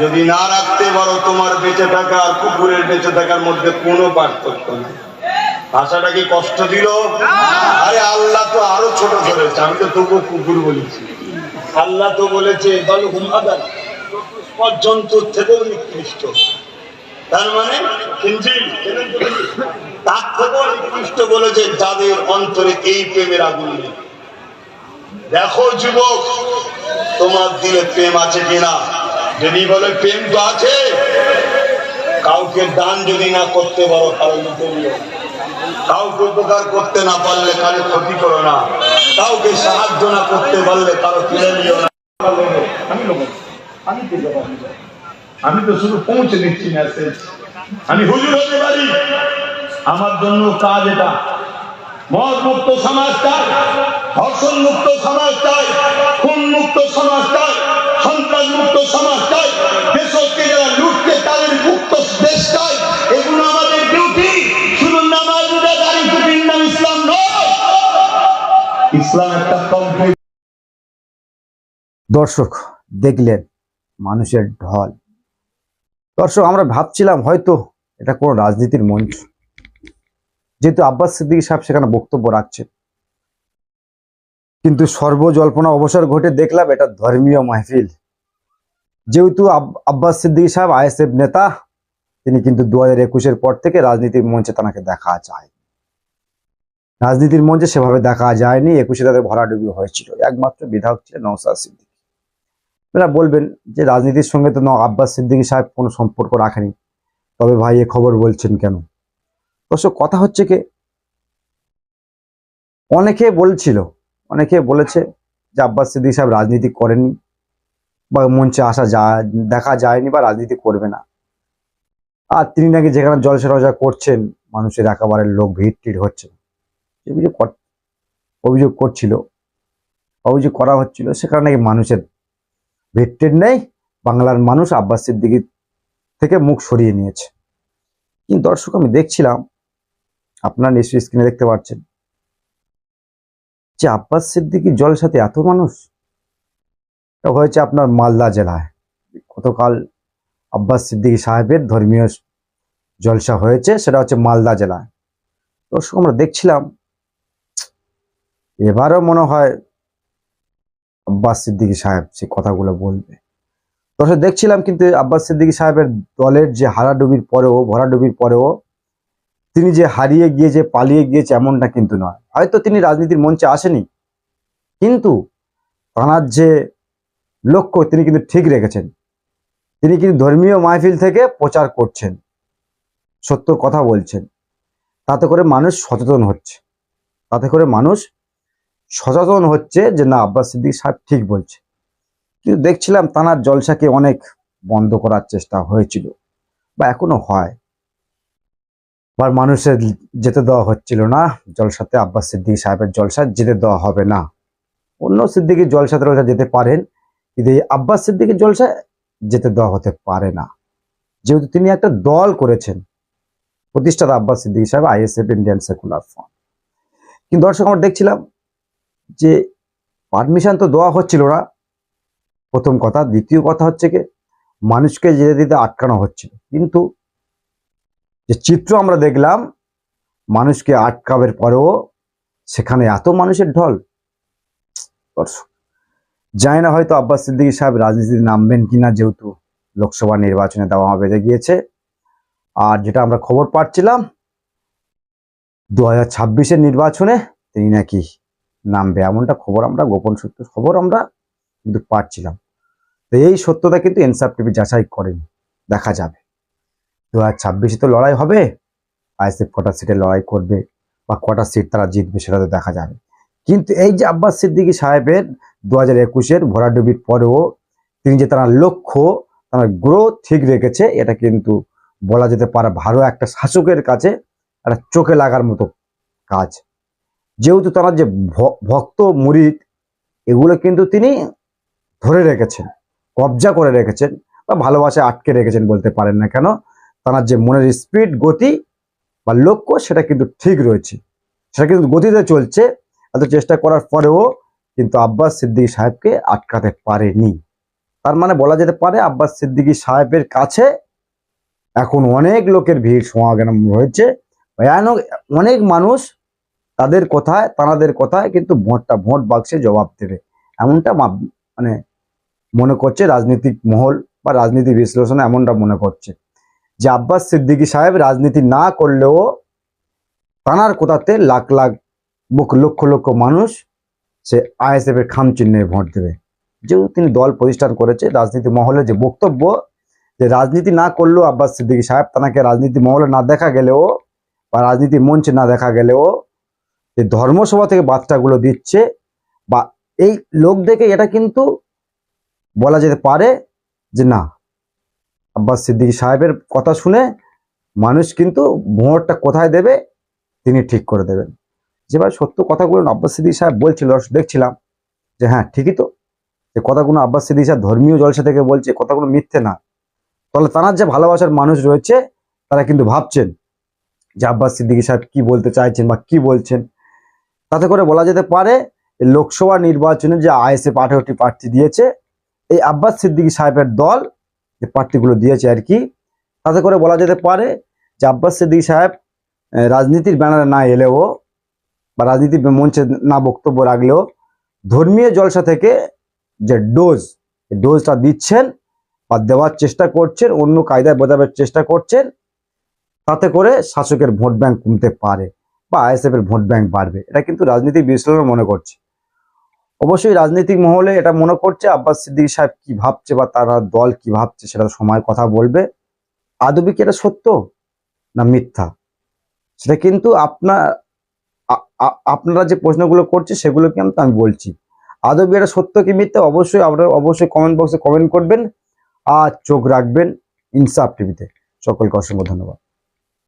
যদি না রাখতে পারো, তোমার বেঁচে থাকা আর কুকুরের বেঁচে থাকার মধ্যে কোনো পার্থক্য নেই। ভাষাটা কি কষ্ট দিল? আরে আল্লাহ তো আরও ছোট ধরেছে, আমি তো তবু কুকুর বলেছি। আল্লাহ তো বলেছে থেকেও নিকৃষ্ট। তার মানে তার থেকেও নিকৃষ্ট বলেছে, যাদের অন্তরে এই প্রেমের আগুন নেই। দেখো যুবক, তোমার দিলে প্রেম আছে কিনা? যদি বলে প্রেম তো আছে, কাউকে দান যদি না করতে পারো কারও লুটে কাউকে উপকার করতে না পারলে কারও ক্ষতি করো না। কাউকে সাহায্য না করতে পারলে কারও কিনে নিও না। আমি আমি তো শুধু পৌঁছে দিচ্ছি মেসেজ আমি হুজুর হতে পারি। আমার জন্য কাজ এটা। মদ মুক্ত সমাজ চাই, ধর্ষণ মুক্ত সমাজ চাই, খুন মুক্ত সমাজ চাই। সমাজ চাই দেশকে যারা তাদের মুক্ত দেশ চাই। এগুলো আমাদের ডিউটি শুধু নামাজ ইসলাম নয়। ইসলাম একটা কমপ্লিট দর্শক, দেখলেন মানুষের ঢল। দর্শক, আমরা ভাবছিলাম হয়তো এটা কোনো রাজনীতির মঞ্চ। যেহেতু আব্বাস সিদ্দিকী সাহেব সেখানে বক্তব্য রাখছেন। কিন্তু সর্বজল্পনা অবসর ঘটে দেখলাম এটা ধর্মীয় মাহফিল। যেহেতু আব্বাস সিদ্দিকী সাহেব, আইএসএফ নেতা, তিনি কিন্তু দু হাজার একুশের পর থেকে রাজনীতির মঞ্চে তাকে দেখা যায়। রাজনীতির মঞ্চে সেভাবে দেখা যায়নি, একুশে তাদের ভরাডুবি হয়েছিল। একমাত্র বিধায়ক ছিলেন নৌসাদ সিদ্দিকী। আপনারা বলবেন যে রাজনীতির সঙ্গে তো আব্বাস সিদ্দিকী সাহেব কোনো সম্পর্ক রাখেনি। তবে ভাই, এ খবর বলছেন কেন? অবশ্য কথা হচ্ছে কি, অনেকে বলছিল অনেকে বলেছে যে আব্বাস সিদ্দিকী সাহেব রাজনীতি করেনি বা মঞ্চে আসা যায়, দেখা যায়নি বা রাজনীতি করবে না। আর তিনি নাকি যেখানে জলসা রজা করছেন, মানুষের একেবারে লোক ভিড় টিড় হচ্ছে। অভিযোগ অভিযোগ করছিল, অভিযোগ করা হচ্ছিল সেখানে নাকি মানুষের ভিত্তির নেই। বাংলার মানুষ আব্বাস সিদ্দিকী থেকে মুখ সরিয়ে নিয়েছে। কিন্তু দর্শক, আমি দেখছিলাম, আপনার নিশ্চয়ই স্ক্রিনে দেখতে পাচ্ছেন যে আব্বাস সিদ্দিকী জলসাতে এত মানুষ? হয়েছে আপনার মালদা জেলায়। গতকাল আব্বাস সিদ্দিকী সাহেবের ধর্মীয় জলসা হয়েছে, সেটা হচ্ছে মালদা জেলায়। দর্শক, আমরা দেখছিলাম, এবারও মনে হয় আব্বাস সিদ্দিকী সাহেব সে কথাগুলো বলবে। দর্শক, দেখছিলাম কিন্তু আব্বাস সিদ্দিকী সাহেবের দলের যে হারাডুবির পরেও, ভরাডুবির পরেও তিনি যে হারিয়ে গিয়েছে পালিয়ে গিয়েছে এমনটা কিন্তু নয়। হয়তো তিনি রাজনীতির মঞ্চে আসেনি, কিন্তু তাঁর যে লক্ষ্য, তিনি কিন্তু ঠিক রেখেছেন। তিনি কিন্তু ধর্মীয় মাহফিল থেকে প্রচার করছেন, সত্য কথা বলছেন। তাতে করে মানুষ সচেতন হচ্ছে। তাতে করে মানুষ সচেতন হচ্ছে যে, না, আব্বাস সিদ্দিক সাহেব ঠিক বলছে। কিন্তু দেখছিলাম তানার জলসাকে অনেক বন্ধ করার চেষ্টা হয়েছিল, বা এখনও হয়। বা মানুষের যেতে দেওয়া হচ্ছিল না। জলসাতে আব্বাস সিদ্দিক সাহেবের জলসা যেতে দেওয়া হবে না। অন্য সিদ্দিকির জলসাতে রোজা যেতে পারেন, কিন্তু এই আব্বাস সিদ্দিকির জলসা যেতে দেওয়া হতে পারে না। যেহেতু তিনি একটা দল করেছেন, প্রতিষ্ঠাতা আব্বাস সিদ্দিক সাহেব, আইএসএফ ইন্ডিয়ান সেকুলার ফ্রন্ট। কিন্তু দর্শক, আমরা দেখছিলাম যে পারমিশন তো দেওয়া হচ্ছিল না। প্রথম কথা। দ্বিতীয় কথা হচ্ছে কি, মানুষকে যেতে দিতে আটকানো হচ্ছিল। কিন্তু যে চিত্র আমরা দেখলাম, মানুষকে আটকাবের পরেও সেখানে এত মানুষের ঢল। দর্শক জানি না হয়তো আব্বাস সিদ্দিকী সাহেব রাজনীতিতে নামবেন কিনা, যেহেতু লোকসভা নির্বাচনে দেওয়া বেঁধে গিয়েছে। আর যেটা আমরা খবর পাচ্ছিলাম, দু হাজার নির্বাচনে তিনি নাকি নামবে, এমনটা খবর আমরা, গোপন সত্য খবর আমরা কিন্তু পাচ্ছিলাম। তো এই সত্যতা কিন্তু এনসাফ টিভি যাচাই করেনি, দেখা যাবে। দু হাজার ছাব্বিশে তো লড়াই হবে। আইএসএফ কটা সিটে লড়াই করবে বা কটা সিট তারা জিতবে সেটা তো দেখা যাবে। কিন্তু এই যে আব্বাস সিদ্দিকী সাহেবের দু হাজার একুশের ভরাডুবির পরেও তিনি যে তার লক্ষ্য, তার গ্রোথ ঠিক রেখেছে, এটা কিন্তু বলা যেতে পারে ভালো একটা শাসকের কাছে একটা চোখে লাগার মতো কাজ। যেহেতু তারা যে ভক্ত, মুরিদ, এগুলো কিন্তু তিনি ধরে রেখেছেন, কবজা করে রেখেছেন বা ভালোবাসায় আটকে রেখেছেন বলতে পারেন না কেন তার যে মনের স্পিড গতি বা লক্ষ্য, সেটা কিন্তু ঠিক রয়েছে। সেটা কিন্তু গতিতে চলছে, এত চেষ্টা করার পরেও কিন্তু আব্বাস সিদ্দিকী সাহেবকে আটকাতে পারেনি। তার মানে বলা যেতে পারে আব্বাস সিদ্দিকী সাহেবের কাছে এখন অনেক লোকের ভিড়, সমাগম রয়েছে। অনেক মানুষ তাদের কথায় তানাদের কথায় কিন্তু ভোটটা, ভোট বাক্সে জবাব দেবে। এমনটা মানে মনে করছে রাজনৈতিক মহল বা রাজনীতি বিশ্লেষণে এমনটা মনে করছে। যে আব্বাস সিদ্দিকী সাহেব রাজনীতি না করলেও তানার কোথাতে লাখ লাখ বুক- লক্ষ লক্ষ মানুষ সে আইএসএফ এর খাম চিহ্নে ভোট দেবে। যেহেতু তিনি দল প্রতিষ্ঠান করেছে, রাজনীতি মহলে যে বক্তব্য, যে রাজনীতি না করলেও আব্বাস সিদ্দিকী সাহেব তাকে রাজনীতি মহলে না দেখা গেলেও বা রাজনীতি মঞ্চে না দেখা গেলেও যে ধর্মসভা থেকে বার্তাগুলো দিচ্ছে বা এই লোক দেখে এটা কিন্তু বলা যেতে পারে যে না আব্বাস সিদ্দিকী সাহেবের কথা শুনে মানুষ কিন্তু ভোটটা কোথায় দেবে, তিনি ঠিক করে দেবেন। যেভাবে সত্য কথাগুলো আব্বাস সিদ্দিকী সাহেব বলছিল দেখছিলাম যে হ্যাঁ ঠিকই তো, যে কথাগুলো আব্বাস সিদ্দিকী সাহেব ধর্মীয় জলসা থেকে বলছে, কথাগুলো মিথ্যে না। তাহলে তার যে ভালোবাসার মানুষ রয়েছে, তারা কিন্তু ভাবছেন যে আব্বাস সিদ্দিকী সাহেব কি বলতে চাইছেন বা কি বলছেন। তাতে করে বলা যেতে পারে লোকসভা নির্বাচনে যে আইএসএফ আঠেরোটি প্রার্থী দিয়েছে, এই আব্বাস সিদ্দিকী সাহেবের দল যে প্রার্থীগুলো দিয়েছে আর কি, তাতে করে বলা যেতে পারে যে আব্বাস সিদ্দিকী সাহেব রাজনীতির ব্যানারে না এলেও বা রাজনীতির মঞ্চে না বক্তব্য রাখলেও ধর্মীয় জলসা থেকে যে ডোজ ডোজটা দিচ্ছেন বা দেওয়ার চেষ্টা করছেন, অন্য কায়দায় বোঝাবার চেষ্টা করছেন, তাতে করে শাসকের ভোট ব্যাংক কমতে পারে বা আইএসএফ এর ভোট ব্যাংক বাড়বে। এটা কিন্তু রাজনীতি বিশ্লেষণ মনে করছে। অবশ্যই রাজনৈতিক মহলে এটা মনে করছে আব্বাস সিদ্দিকী সাহেব কি ভাবছে বা তারা দল কি ভাবছে সেটা সময় কথা বলবে। আদবি কি এটা সত্য না মিথ্যা? সেটা কিন্তু আপনার আপনারা যে প্রশ্নগুলো করছে সেগুলো কিন্তু আমি বলছি। আদবি এটা সত্য কি মিথ্যা? অবশ্যই আপনারা অবশ্যই কমেন্ট বক্সে কমেন্ট করবেন। আর চোখ রাখবেন ইনসাফ টিভিতে সকলকে অসংখ্য ধন্যবাদ।